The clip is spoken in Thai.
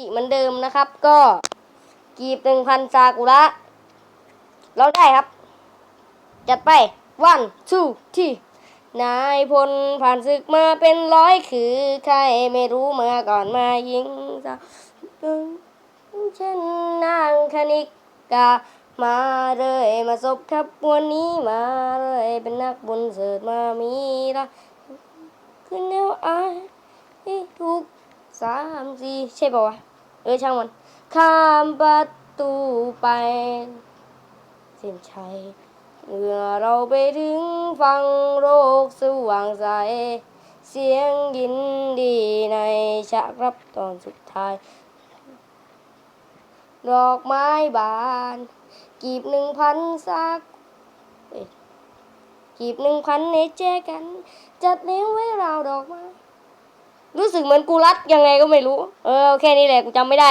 จิเหมือนเดิมนะครับ ก็กีบหนึ่งพันซากุระเราได้ครับ จัดไป one two ที่นายพลผ่านศึกมาเป็นร้อยคือใครไม่รู้เมื่อก่อนมายิงซะเช่นนางคณิกามาเลยมาศพครับวันนี้มาเลยเป็นนักบุญเสิร์ตมามีละขึ้นแนวอายทุกสามสี่ใช่ป่าวะ ออช่างมัน ข้ามประตูไป เส้นชัยเมื่อเราไปถึงฟังโรคสว่างใส เสียงยินดีในฉากรับตอนสุดท้าย ดอกไม้บาน กีบหนึ่งพันสักกีบหนึ่งพันในแจกัน จัดเลี้ยงไว้ราวดอกไม้ รู้สึกเหมือนกูรัดยังไงก็ไม่รู้ เออแค่นี้แหละกูจำไม่ได้